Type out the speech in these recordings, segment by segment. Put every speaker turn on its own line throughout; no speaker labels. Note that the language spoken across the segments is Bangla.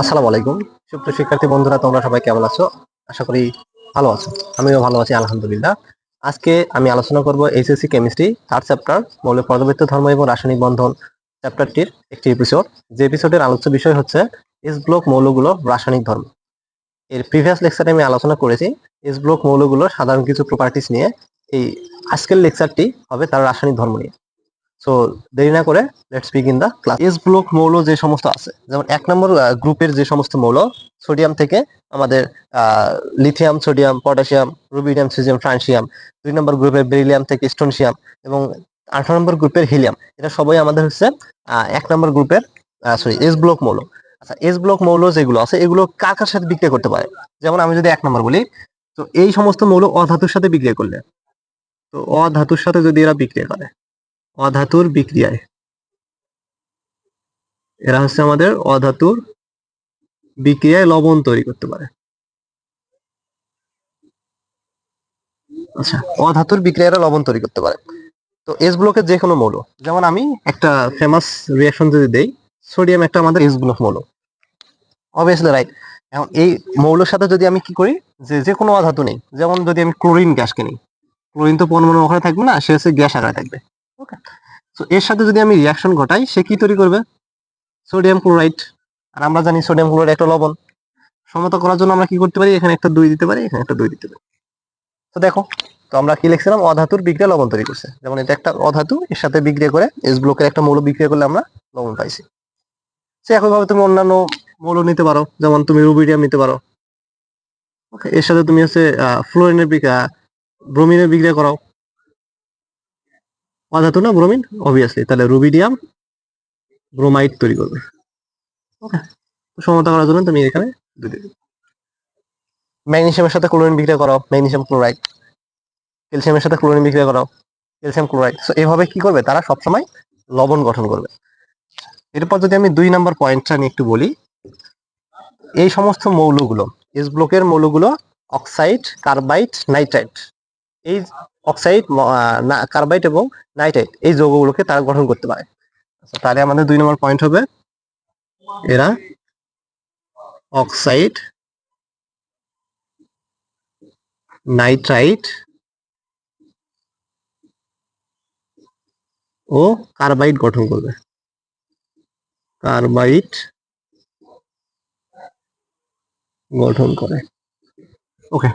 আসসালামু আলাইকুম। সুপ্রিয় শিক্ষার্থী বন্ধুরা, তোমরা সবাই কেমন আছো? আশা করি ভালো আছো। আমিও ভালো আছি, আলহামদুলিল্লাহ। আজকে আমি আলোচনা করব এইচএসসি কেমিস্ট্রি থার্ড চ্যাপ্টার মৌলিক পর্যবেত্ত ধর্ম এবং রাসায়নিক বন্ধন চ্যাপ্টারটির একটি এপিসোড যে এপিসোডের আলোচ্য বিষয় হচ্ছে এস ব্লক মৌলগুলো রাসায়নিক ধর্ম। এর প্রিভিয়াস লেকচারে আমি আলোচনা করেছি এস ব্লক মৌলগুলোর সাধারণ কিছু প্রপার্টিস নিয়ে। এই আজকের লেকচারটি হবে তার রাসায়নিক ধর্ম নিয়ে। সো দেরি না করে let's begin the class S block মৌল যে সমস্ত আছে, যেমন এক নম্বর গ্রুপের যে সমস্ত মৌল, সোডিয়াম থেকে আমাদের lithium sodium potassium rubidium caesium francium দুই নম্বর গ্রুপের বেরিলিয়াম থেকে স্টোনশিয়াম এবং আঠারো নম্বর গ্রুপের হিলিয়াম এটা সবাই আমাদের হচ্ছে এক নম্বর গ্রুপের সরি এস ব্লক মৌল। আচ্ছা এস ব্লক মৌল যেগুলো আছে, এগুলো কার কার সাথে বিক্রিয়া করতে পারে? যেমন আমি যদি এক নম্বর বলি, তো এই সমস্ত মৌল অধাতুর সাথে বিক্রিয়া করলে, তো অধাতুর সাথে যদি এরা বিক্রিয়া করে অধাতুর বিক্রিয়ায়। এরা হচ্ছে আমাদের অধাতুর বিক্রিয়ায় লবণ তৈরি করতে পারে। আচ্ছা অধাতুর বিক্রিয়ায় লবণ তৈরি করতে পারে। তো এস ব্লকের যে কোনো মৌল, যেমন আমি একটা ফেমাস রিয়াকশন যদি দেই সোডিয়াম একটা আমাদের এস ব্লক মৌল। অবভিয়াসলি রাইট এখন এই মৌলের সাথে যদি আমি কি করি, যে যে কোনো অধাতু নেই। যেমন যদি আমি ক্লোরিন গ্যাসকে নিই। ক্লোরিন তো পণ্য ওখানে থাকবে না, সে হচ্ছে গ্যাস আকারে থাকবে। ওকে এর সাথে যদি আমি রিয়াকশন ঘটাই, সে কি তৈরি করবে? সোডিয়াম ক্লোরাইড আর আমরা জানি সোডিয়াম ক্লোরাইড একটা লবণ। সমতা করার জন্য আমরা কি করতে পারি? এখানে একটা দুই দিতে পারি, এখানে একটা দুই দিতে পারি। তো দেখো, তো আমরা কি লিখছিলাম? অধাতুর বিক্রিয়া লবণ তৈরি করছে। যেমন এটা একটা অধাতু, এর সাথে বিক্রিয়া করে এস ব্লকের একটা মৌল বিক্রিয়া করলে আমরা লবণ পাইছি। সে, একইভাবে তুমি অন্যান্য মৌল নিতে পারো। যেমন তুমি রুবিডিয়াম নিতে পারো। ওকে এর সাথে তুমি হচ্ছে ফ্লোরিনের বিক্রিয়া ব্রোমিনের বিক্রিয়া করাও। অধাতু না ব্রোমিন অবভিয়াসলি তাহলে রুবিডিয়াম ব্রোমাইড তৈরি করবে। ওকে সমতা করার জন্য তুমি এখানে দিবে সাথে ক্লোরিন বিক্রিয়া করাও ম্যাগনেসিয়াম ক্লোরাইড ক্যালসিয়ামের সাথে ক্লোরিন বিক্রিয়া করাও ক্যালসিয়াম ক্লোরাইড তো এভাবে কি করবে? তারা সবসময় লবণ গঠন করবে। এরপর যদি আমি দুই নাম্বার পয়েন্টটা নিয়ে একটু বলি, এই সমস্ত মৌলগুলো এস ব্লকের মৌলগুলো অক্সাইড কার্বাইড নাইট্রাইট এই অক্সাইড কার্বাইড এবং নাইট্রাইট এই যৌগগুলোকে তারা গঠন করতে পারে। আচ্ছা, তাহলে আমাদের দুই নম্বর পয়েন্ট হবে। এরা অক্সাইড নাইট্রাইট ও কার্বাইড গঠন করবে। কার্বাইড গঠন করে। ওকে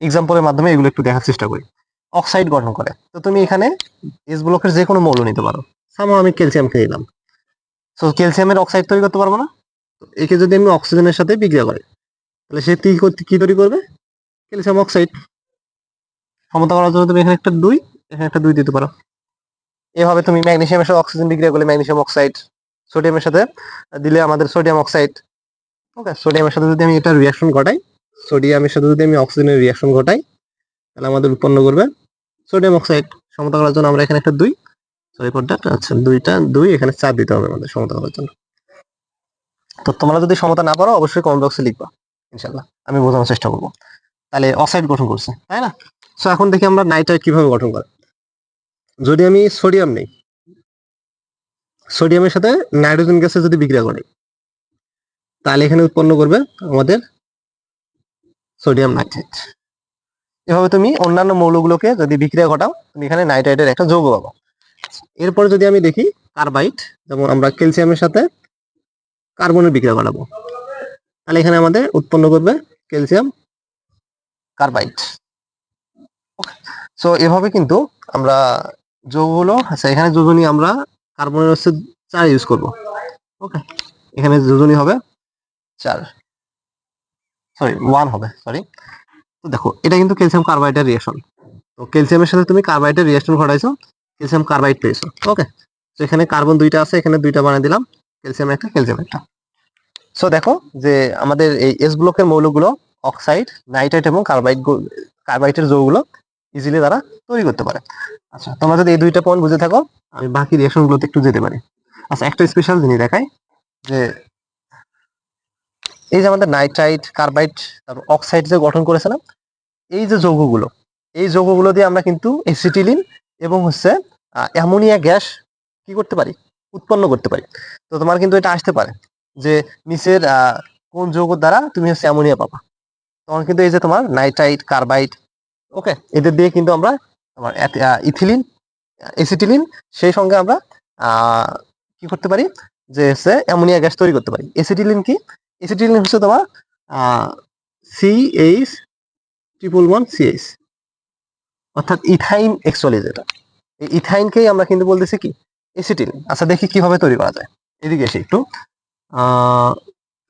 এক্সাম্পলের মাধ্যমে এগুলো একটু দেখার চেষ্টা করি। অক্সাইড গঠন করে। তো তুমি এখানে এস ব্লকের যে কোনো মৌল নিতে পারো। সামো আমি ক্যালসিয়ামকে নিলাম। সো ক্যালসিয়ামের অক্সাইড তৈরি করতে পারব না? তো একে যদি আমি অক্সিজেনের সাথে বিক্রিয়া করি, তাহলে সে কি করতে, কি তৈরি করবে? ক্যালসিয়াম অক্সাইড সমতা করার জন্য তুমি এখানে একটা দুই, এখানে একটা দুই দিতে পারো। এভাবে তুমি ম্যাগনেসিয়ামের সাথে অক্সিজেন বিক্রিয়া করলে ম্যাগনেসিয়াম অক্সাইড সোডিয়ামের সাথে দিলে আমাদের সোডিয়াম অক্সাইড ওকে সোডিয়ামের সাথে যদি আমি এটা রিয়াকশন ঘটাই সোডিয়ামের সাথে যদি আমি অক্সিজেনের রিয়াকশন ঘটাই, তাহলে আমাদের উৎপন্ন করবে সোডিয়াম অক্সাইড সমতা করার জন্য আমরা এখানে একটা দুই, সরি ফর দ্যাট আচ্ছা দুইটা দুই, এখানে চার দিতে হবে আমাদের সমতা করার জন্য। তো তোমরা যদি সমতা না পারো, অবশ্যই কমেন্ট বক্সে লিখবা ইনশাল্লাহ আমি বোঝানোর চেষ্টা করব। তাহলে অক্সাইড গঠন করছে, তাই না? সো এখন দেখি আমরা নাইট্রাইট কীভাবে গঠন করে। যদি আমি সোডিয়াম নেই সোডিয়ামের সাথে নাইট্রোজেন গ্যাসের যদি বিক্রিয়া করি, তাহলে এখানে উৎপন্ন করবে আমাদের সোডিয়াম নাইট্রেট এভাবে তুমি অন্যান্য মৌলগুলোকে যদি বিক্রিয়া ঘটাও, তুমি এখানে নাইট্রাইটের একটা যৌগ পাবো। এরপর যদি আমি দেখি কার্বাইড যেমন আমরা ক্যালসিয়ামের সাথে কার্বনের বিক্রিয়া ঘটাবো। তাহলে এখানে আমাদের উৎপন্ন করবে ক্যালসিয়াম কার্বাইড সো এভাবে কিন্তু আমরা যৌগগুলো আচ্ছা এখানে যোজনী আমরা কার্বনের হচ্ছে চার ইউজ করব। ওকে এখানে যোজনী হবে চার। সরি ওয়ান হবে সরি দেখো, এটা কিন্তু ক্যালসিয়াম কার্বাইডের রিয়েকশন তো ক্যালসিয়ামের সাথে তুমি কার্বাইডের রিয়েকশন ঘটাইছো ক্যালসিয়াম কার্বাইড পেয়েছ ওকে তো এখানে কার্বন দুইটা আছে, এখানে দুইটা বানিয়ে দিলাম ক্যালসিয়াম একটা ক্যালসিয়াম একটা। সো দেখো যে আমাদের এই এস ব্লকের মৌলগুলো অক্সাইড নাইট্রাইট এবং কার্বাইড কার্বাইটের যৌগুলো ইজিলি তারা তৈরি করতে পারে। আচ্ছা তোমরা যদি এই দুইটা পয়েন্ট বুঝে থাকো, আমি বাকি রিয়েকশন গুলোতে একটু যেতে পারি। আচ্ছা একটা স্পেশাল জিনিস দেখাই, যে এই যে আমাদের নাইট্রাইট, কার্বাইড, তারপর অক্সাইড যে গঠন করেছিলাম এই যে যৌগগুলো, এই যৌগগুলো দিয়ে আমরা কিন্তু এসিটিলিন এবং হচ্ছে অ্যামোনিয়া গ্যাস কি করতে পারি? উৎপন্ন করতে পারি। তো তোমার কিন্তু এটা আসতে পারে যে নিচের কোন যৌগ দ্বারা তুমি হচ্ছে অ্যামোনিয়া পাবা। তখন কিন্তু এই যে তোমার নাইট্রাইট, কার্বাইড, ওকে, এদের দিয়ে কিন্তু আমরা তোমার ইথিলিন, এসিটিলিন, সেই সঙ্গে আমরা কি করতে পারি? যে হচ্ছে অ্যামোনিয়া গ্যাস তৈরি করতে পারি। এসিটিলিন কি? এসিটিলিন হচ্ছে তোমার C H triple one CH অর্থাৎ ইথাইন অ্যাকচুয়ালি যেটা। এই ইথাইনকেই আমরা কিন্তু বলতেছি কি? এসিটিলিন আচ্ছা দেখি কীভাবে তৈরি করা যায়। এদিকে এসে একটু।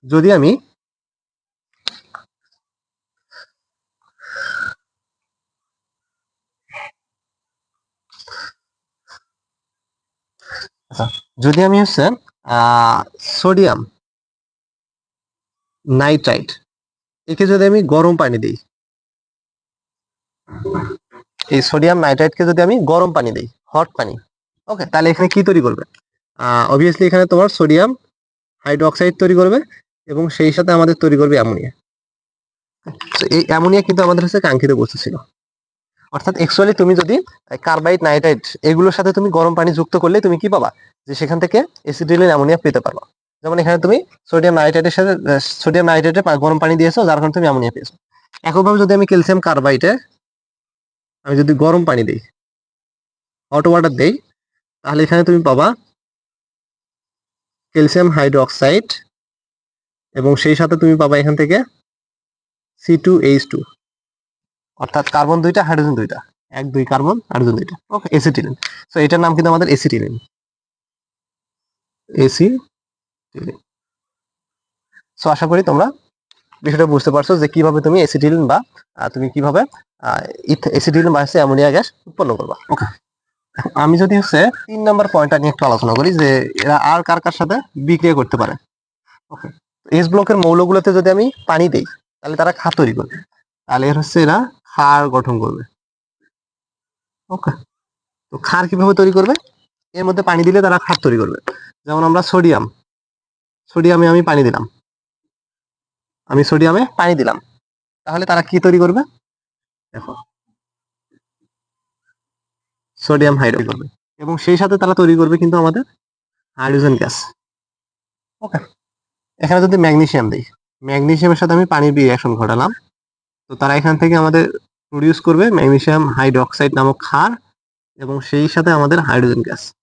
যদি আমি আচ্ছা যদি আমি হচ্ছে সোডিয়াম নাইট্রাইট। একে যদি আমি গরম পানি দিই, এই সোডিয়াম নাইট্রাইটকে যদি আমি গরম পানি দিই, হট পানি, ওকে, তাহলে এখানে কি তৈরি করবে? অবভিয়াসলি এখানে তোমার সোডিয়াম হাইড্রোক্সাইড তৈরি করবে এবং সেই সাথে আমাদের তৈরি করবে অ্যামোনিয়া। তো এই অ্যামোনিয়া কিন্তু আমাদের হচ্ছে কাঙ্ক্ষিত বস্তু ছিল। অর্থাৎ অ্যাকচুয়ালি তুমি যদি কার্বাইড, নাইট্রাইট এগুলোর সাথে তুমি গরম পানি যুক্ত করলে তুমি কি পাবা? যে সেখান থেকে অ্যাসিডিলিন অ্যামোনিয়া পেতে পারবা। যেমন এখানে তুমি সোডিয়াম নাইট্রাইটের সাথে সোডিয়াম নাইট্রাইটে গরম পানি দিয়েছ, যার কারণে তুমি অ্যামোনিয়া পেয়েছ। একইভাবে যদি আমি ক্যালসিয়াম কার্বাইটে আমি যদি গরম পানি দিই হট ওয়াটার দেই, তাহলে এখানে তুমি পাবা ক্যালসিয়াম হাইড্রোক্সাইড এবং সেই সাথে তুমি পাবা এখান থেকে সি টু এইচ টু অর্থাৎ কার্বন দুইটা হাইড্রোজেন দুইটা। এক, দুই কার্বন হাইড্রোজেন দুইটা। ওকে এসিটিলিন সো এটার নাম কিন্তু আমাদের এসিটিলিন এসি সো আশা করি তোমরা বিষয়টা বুঝতে পারছ যে কীভাবে তুমি এসিটিলিন বা তুমি কীভাবে এসিটিলিন বা হচ্ছে অ্যামোনিয়া গ্যাস উৎপন্ন করবা। আমি যদি হচ্ছে তিন নাম্বার পয়েন্টটা নিয়ে একটু আলোচনা করি যে এরা আর কার কার সাথে বিক্রিয়া করতে পারে। ওকে এস ব্লকের মৌলগুলোতে যদি আমি পানি দেই, তাহলে তারা ক্ষার তৈরি করবে। তাহলে এর হচ্ছে এরা ক্ষার গঠন করবে। ওকে তো ক্ষার কীভাবে তৈরি করবে? এর মধ্যে পানি দিলে তারা ক্ষার তৈরি করবে। যেমন আমরা সোডিয়াম সোডিয়ামে আমি পানি দিলাম। আমি সোডিয়ামে পানি দিলাম। তাহলে তারা কি তৈরি করবে? দেখো। সোডিয়াম হাইড্রোক্সাইড করবে। এবং সেই সাথে তারা তৈরি করবে কিন্তু আমাদের হাইড্রোজেন গ্যাস। ওকে। এখানে যদি ম্যাগনেশিয়াম দিই। ম্যাগনেশিয়ামের সাথে আমি পানির রিঅ্যাকশন ঘটালাম। তো তারা এখান থেকে আমাদের প্রডিউস করবে ম্যাগনেসিয়াম হাইড্রোক্সাইড নামক ক্ষার এবং সেই সাথে আমাদের হাইড্রোজেন গ্যাস।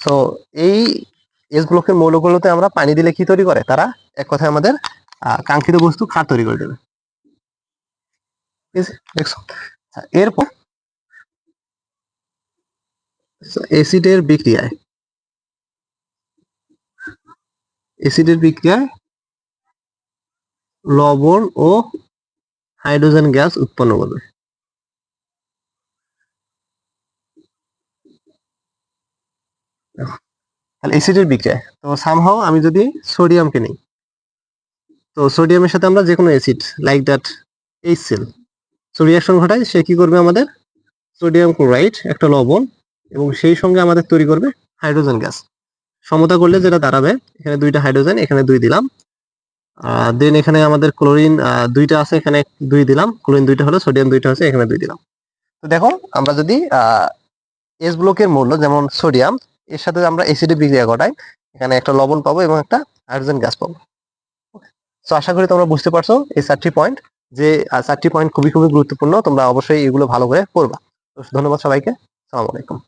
তো এই এস ব্লকের মৌলগুলোতে আমরা পানি দিলে কি তৈরি করে? তারা এক কথায় আমাদের কাঙ্ক্ষিত বস্তু ক্ষার তৈরি করে দেবে। আচ্ছা, এরপর অ্যাসিডের বিক্রিয়ায়। অ্যাসিডের বিক্রিয়ায় লবণ ও হাইড্রোজেন গ্যাস উৎপন্ন করবে। তাহলে অ্যাসিডের বিক্রিয়ায়। তো সামহাও আমি যদি সোডিয়ামকে নিই, তো সোডিয়ামের সাথে আমরা যে কোনো acid like that H cell so reaction ঘটায় সে কি করবে আমাদের? সোডিয়াম ক্লোরাইড একটা লবণ, এবং সেই সঙ্গে আমাদের তৈরি করবে হাইড্রোজেন গ্যাস সমতা করলে যেটা দাঁড়াবে, এখানে দুইটা হাইড্রোজেন এখানে দুই দিলাম। দেন এখানে আমাদের ক্লোরিন দুইটা আছে, এখানে দুই দিলাম। ক্লোরিন দুইটা হলো সোডিয়াম দুইটা আছে এখানে দুই দিলাম। তো দেখো, আমরা যদি এস ব্লকের মূল্য, যেমন সোডিয়াম এর সাথে আমরা এসিডি বিক্রিয়া ঘটাই। এখানে একটা লবণ পাবো এবং একটা হাইড্রোজেন গ্যাস পাবো। তো আশা করি তোমরা বুঝতে পারছ এই চারটি পয়েন্ট যে চারটি পয়েন্ট খুবই খুবই গুরুত্বপূর্ণ। তোমরা অবশ্যই এগুলো ভালো করে তো, ধন্যবাদ সবাইকে। সালাম আলাইকুম।